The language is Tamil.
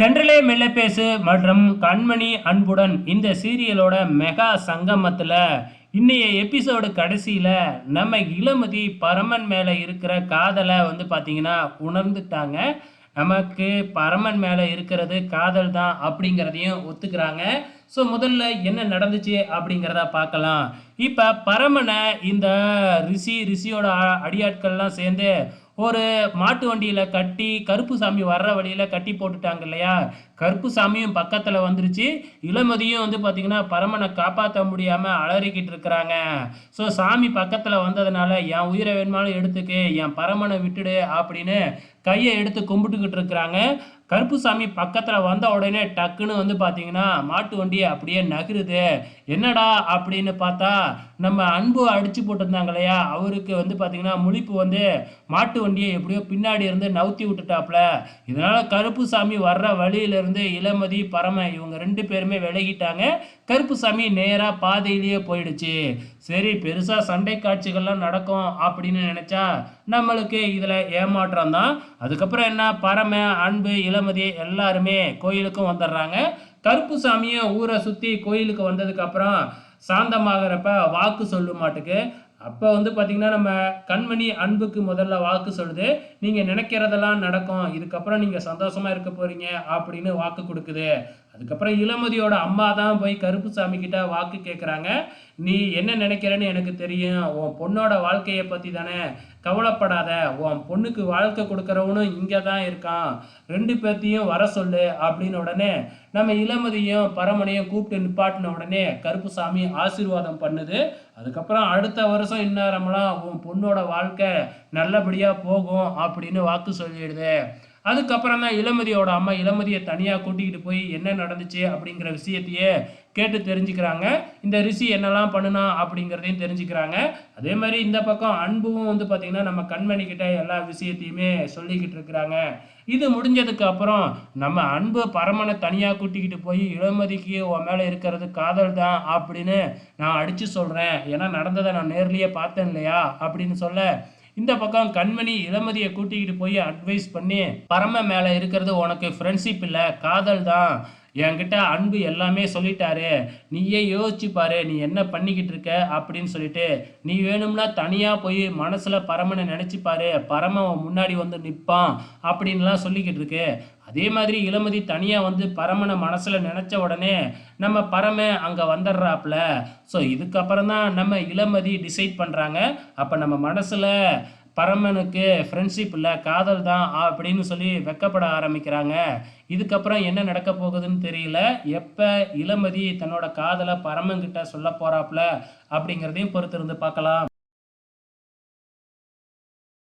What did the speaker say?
தென்றலே மெல்ல பேசு மற்றும் கண்மணி அன்புடன் இந்த சீரியலோட மெகா சங்கமத்தில் இன்னைய எபிசோடு கடைசியில் நம்ம இளமதி பரமன் மேலே இருக்கிற காதலை வந்து பார்த்திங்கன்னா உணர்ந்துட்டாங்க. நமக்கு பரமன் மேலே இருக்கிறது காதல் தான் அப்படிங்கிறதையும் ஒத்துக்கிறாங்க. ஸோ முதல்ல என்ன நடந்துச்சு அப்படிங்கிறத பார்க்கலாம். இப்போ பரமனை இந்த ரிஷி ரிஷியோட அடியாட்கள்லாம் சேர்ந்து ஒரு மாட்டு வண்டியில் கட்டி கருப்பு சாமி வர்ற வழியில் கட்டி போட்டுட்டாங்க இல்லையா? கருப்பு சாமியும் பக்கத்தில் வந்துருச்சு. இளமதியும் வந்து பார்த்திங்கன்னா பரமனை காப்பாற்ற முடியாமல் அலறிக்கிட்டு இருக்கிறாங்க. ஸோ சாமி பக்கத்தில் வந்ததுனால என் உயிரை வேணுமாலும் எடுத்துக்கு என் பரமனை விட்டுடு அப்படின்னு கையை எடுத்து கும்பிட்டுக்கிட்டு இருக்கிறாங்க. கருப்புசாமி பக்கத்தில் வந்த உடனே டக்குன்னு வந்து பார்த்தீங்கன்னா மாட்டு வண்டி அப்படியே நகருது. என்னடா? அப்படின்னு பார்த்தா நம்ம அன்பு அடித்து போட்டிருந்தாங்க இல்லையா? அவருக்கு வந்து பார்த்தீங்கன்னா முழிப்பு வந்து மாட்டு வண்டியை எப்படியோ பின்னாடி இருந்து நவுத்தி விட்டுட்டாப்ல. இதனால் கருப்புசாமி வர்ற வழியிலிருந்து வந்து இளமதி பரம இவங்க ரெண்டு பேருமே விலகிட்டாங்க. கருப்புசாமி நேராக பாதையிலேயே போயிடுச்சு. சரி பெருசாக சண்டை காட்சிகள்லாம் நடக்கும் அப்படின்னு நினச்சா நம்மளுக்கு இதில் ஏமாற்றம் தான். அதுக்கப்புறம் என்ன? பரம அன்பு இளமதி எல்லாருமே கோயிலுக்கும் வந்துடுறாங்க. கருப்புசாமியும் ஊரை சுற்றி கோயிலுக்கு வந்ததுக்கப்புறம் சாந்தமாகறப்ப வாக்கு சொல்லும் மாட்டுக்கு. அப்போ வந்து பார்த்திங்கன்னா நம்ம கண்மணி அன்புக்கு முதல்ல வாக்கு சொல்லுது. நீங்கள் நினைக்கிறதெல்லாம் நடக்கும். இதுக்கப்புறம் நீங்கள் சந்தோஷமாக இருக்க போகிறீங்க அப்படின்னு வாக்கு கொடுக்குது. அதுக்கப்புறம் இளமதியோட அம்மா தான் போய் கருப்புசாமி கிட்ட வாக்கு கேட்குறாங்க நீ என்ன நினைக்கிறேன்னு எனக்கு தெரியும். உன் பொண்ணோட வாழ்க்கையை பற்றி தானே கவலைப்படாத உன் பொண்ணுக்கு வாழ்க்கை கொடுக்குறவனும் இங்கே தான் இருக்கான். ரெண்டு பேர்த்தையும் வர சொல்லு அப்படின்னு உடனே நம்ம இளமதியும் பரமனையும் கூப்பிட்டு நிப்பாட்டின உடனே கருப்புசாமி ஆசீர்வாதம் பண்ணுது. அதுக்கப்புறம் அடுத்த வருஷம் இந்நேரம்லாம் உன் பொண்ணோட வாழ்க்கை நல்லபடியாக போகும் அப்படின்னு வாக்கு சொல்லிடுது. அதுக்கப்புறம் தான் இளமதியோட அம்மா இளமதியை தனியாக கூட்டிக்கிட்டு போய் என்ன நடந்துச்சு அப்படிங்கிற விஷயத்தையே கேட்டு தெரிஞ்சுக்கிறாங்க. இந்த ரிஷி என்னெல்லாம் பண்ணுனா அப்படிங்கிறதையும் தெரிஞ்சுக்கிறாங்க. அதே மாதிரி இந்த பக்கம் அன்பும் வந்து பார்த்திங்கன்னா நம்ம கண்மணிக்கிட்ட எல்லா விஷயத்தையுமே சொல்லிக்கிட்டு இருக்கிறாங்க. இது முடிஞ்சதுக்கு அப்புறம் நம்ம அன்பு பரமனை தனியாக கூட்டிக்கிட்டு போய் இளமதிக்கு உன் மேலே இருக்கிறது காதல் தான் அப்படின்னு நான் அடித்து சொல்கிறேன் ஏன்னா நடந்ததை நான் நேர்லேயே பார்த்தேன் இல்லையா அப்படின்னு சொல்ல இந்த பக்கம் கண்மணி இளமதியை கூட்டிக்கிட்டு போய் அட்வைஸ் பண்ணி பரம மேலே இருக்கிறது உனக்கு ஃப்ரெண்ட்ஷிப் இல்லை காதல் தான். என்கிட்ட அன்பு எல்லாமே சொல்லிட்டாரு. நீயே யோசிச்சு பாரு நீ என்ன பண்ணிக்கிட்டு இருக்க அப்படின்னு சொல்லிட்டு நீ வேணும்னா தனியாக போய் மனசில் பரமனை நினச்சி பாரு. பரம முன்னாடி வந்து நிற்பான் அப்படின்லாம் சொல்லிக்கிட்டு இருக்கு. அதே மாதிரி இளமதி தனியாக வந்து பரமனை மனசில் நினச்ச உடனே நம்ம பரம அங்கே வந்துடுறாப்புல. ஸோ இதுக்கப்புறம் தான் நம்ம இளமதி டிசைட் பண்ணுறாங்க அப்போ நம்ம மனசில் பரமனுக்கு ஃப்ரெண்ட்ஷிப் இல்லை காதல் தான் அப்படின்னு சொல்லி வெக்கப்பட ஆரம்பிக்கிறாங்க. இதுக்கப்புறம் என்ன நடக்க போகுதுன்னு தெரியல. எப்போ இளமதி தன்னோட காதலை பரமன்கிட்ட சொல்ல போகிறாப்புல அப்படிங்கிறதையும் பொறுத்திருந்து பார்க்கலாம்.